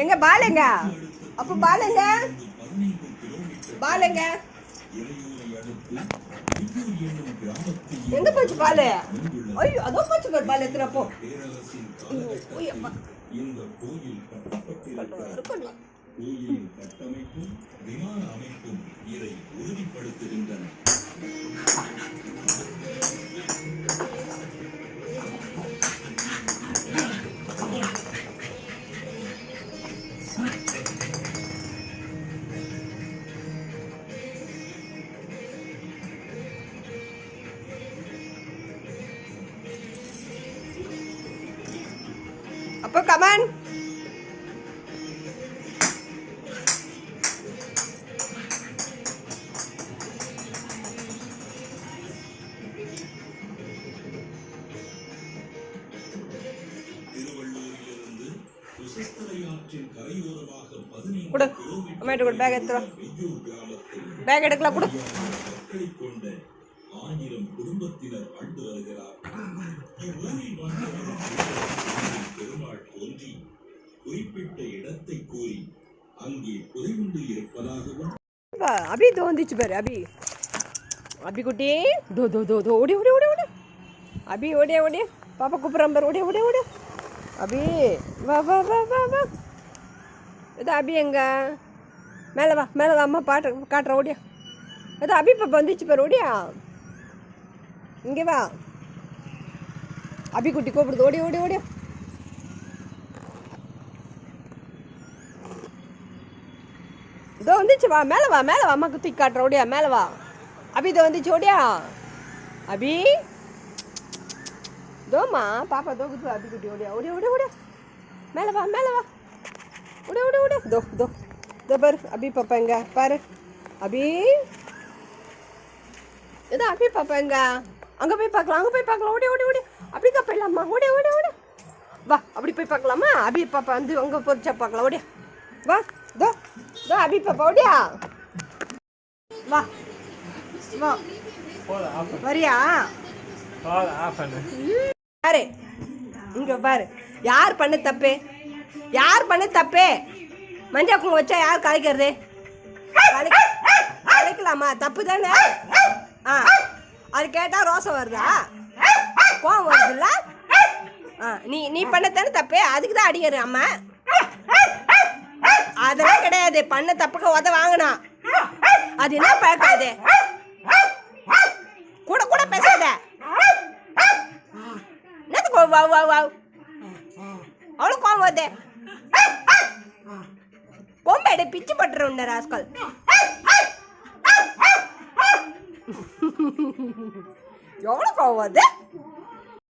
எங்க பாலுங்க? அப்ப பாலுங்க. பாலுங்க. எங்க போச்சு பாலு? ஐயோ அதோ போச்சு பாரு பால் எத்துறப்போ. இந்த கோயில் கட்டப்பட்டிருக்கிறது கோயிலின் கட்டமைப்பும் விமான அமைப்பும் இதை உறுதிப்படுத்துகின்றன அப்போ கமான் கொடு. அம்மாட்ட கொடு பேக் எடுக்கலாம் கொடு. ஆயிரம் குடும்பத்தினர் வாழ்ந்து வருகிறார் குறிப்பிட்ட இடத்தை கூறி அங்கே புதையுண்டு இருப்பதாகவும் அபி தோந்துச்சு பாரு அபி. அபி குட்டி தோ தோ தோ தோ ஓடி ஓடி ஓடி ஓடி. அபி ஓடி ஓடி. பாப்பா கூப்பிட்றான் பாரு ஓடி ஓடி ஓடியா அபி வா வா வா வா வா. இது அபி எங்க? மேலே வா மேலே வா அம்மா பாட்டு காட்டுற ஓடியா. இது அபி பாப்பா வந்துச்சு பாரு ஓடியா. இங்கே வா. அபி குட்டி கூப்பிடுது ஓடி ஓடி ஓடியா இதோ வந்துச்சு வா மேலே வா மேலே வா அம்மாக்கு தூக்கி காட்டுற ஓடியா மேலே வா. அபி இதோ வந்துச்சு ஓடியா. அபி. தோமா பாப்பா தோகுது குத்து அபி குட்டி ஓடியா ஓடியா ஓடியா ஓடியா. மேலே வா மேலே வா. ஓடியா ஓடியா ஓடியா. தோ தோ இதோ பாரு அபி பாப்பா எங்க? பாரு. அபி. இதோ அபி பாப்பா எங்க? அங்கே போய் பார்க்கலாம் அங்கே போய் பார்க்கலாம். ஓடி ஓடி ஓடி அப்படிக்கா போயிடலாமா? ஓடியா ஓடியா ஓடியா. வா அப்படி போய் பார்க்கலாமா? அபி பாப்பா வந்து அங்கே பொறிச்சா பார்க்கலாம் ஓடியா. வா. தோ தோ அபி பாப்பா ஓடியா வா வா வரியா பாரு. இங்க பாரு. யார் பண்ண தப்பு? யார் பண்ண தப்பு? மஞ்சா குங்குமம் வச்சா யார் கலைக்கிறது? கலைக்க- கலைக்கலாமா? தப்பு தானே? ஆ. அது கேட்டா ரோசம் வருதா? கோவம் வருதுல்ல? ஆ நீ நீ பண்ணத்தானே தப்பு? அதுக்கு தான் அடிக்கிற அம்மா. அதெல்லாம் கிடையாது. பண்ண தப்புக்கு உத வாங்கினா. அது என்ன பார்க்காது கூட கூட பேசாத. கோ வா வா அவ்வளோ கோவம் வருது. கொம்பேடு பிச்சு பட்டுருந்த ராஸ்கல் எவ்வளோ கோவம் வருது?